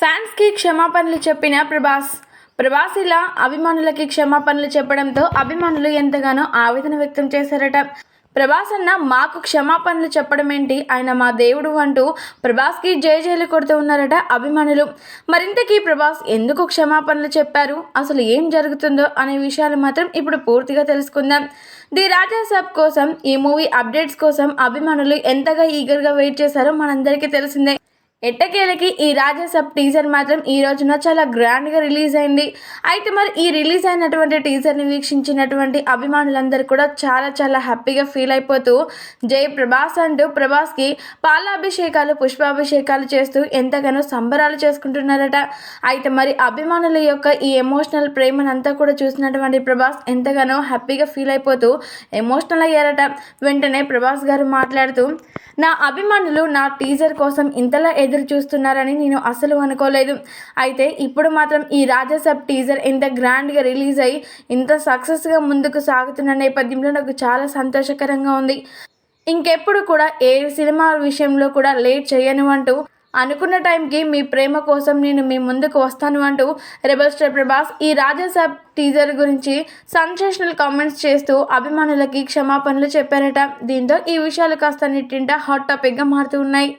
ఫ్యాన్స్కి క్షమాపణలు చెప్పిన ప్రభాస్. ప్రభాస్ ఇలా అభిమానులకి క్షమాపణలు చెప్పడంతో అభిమానులు ఎంతగానో ఆవేదన వ్యక్తం చేశారట. ప్రభాస్ అన్న మాకు క్షమాపణలు చెప్పడం ఏంటి ఆయన మా దేవుడు అంటూ ప్రభాస్కి జయజయలు కొడుతూ ఉన్నారట అభిమానులు. మరింతకీ ప్రభాస్ ఎందుకు క్షమాపణలు చెప్పారు? అసలు ఏం జరుగుతుందో అనే విషయాలు మాత్రం ఇప్పుడు పూర్తిగా తెలుసుకుందాం. ది రాజా సాబ్ కోసం ఈ మూవీ అప్డేట్స్ కోసం అభిమానులు ఎంతగా ఈగర్గా వెయిట్ చేశారో మనందరికీ తెలిసిందే. ఎట్టకేలకి ఈ రాజాసబ్ టీజర్ మాత్రం ఈ రోజున చాలా గ్రాండ్గా రిలీజ్ అయింది. అయితే మరి ఈ రిలీజ్ అయినటువంటి టీజర్ని వీక్షించినటువంటి అభిమానులందరూ కూడా చాలా చాలా హ్యాపీగా ఫీల్ అయిపోతూ జై ప్రభాస్ అంటూ ప్రభాస్కి పాలాభిషేకాలు పుష్పాభిషేకాలు చేస్తూ ఎంతగానో సంబరాలు చేసుకుంటున్నారట. అయితే మరి అభిమానుల యొక్క ఈ ఎమోషనల్ ప్రేమనంతా కూడా చూసినటువంటి ప్రభాస్ ఎంతగానో హ్యాపీగా ఫీల్ అయిపోతూ ఎమోషనల్ అయ్యారట. వెంటనే ప్రభాస్ గారు మాట్లాడుతూ నా అభిమానులు నా టీజర్ కోసం ఇంతలా ఎదురు చూస్తున్నారని నేను అసలు అనుకోలేదు. అయితే ఇప్పుడు మాత్రం ఈ రాజాసబ్ టీజర్ ఇంత గ్రాండ్గా రిలీజ్ అయ్యి ఇంత సక్సెస్గా ముందుకు సాగుతున్న నేపథ్యంలో నాకు చాలా సంతోషకరంగా ఉంది. ఇంకెప్పుడు కూడా ఏ సినిమా విషయంలో కూడా లేట్ చేయను అంటూ అనుకున్న టైంకి మీ ప్రేమ కోసం నేను మీ ముందుకు వస్తాను అంటూ రెబల్ స్టార్ ప్రభాస్ ఈ రాజాసాబ్ టీజర్ గురించి సెన్సేషనల్ కామెంట్స్ చేస్తూ అభిమానులకి క్షమాపణలు చెప్పారట. దీంతో ఈ విషయాలు కాస్త నిట్టింట హాట్ టాపిక్గా మారుతూ ఉన్నాయి.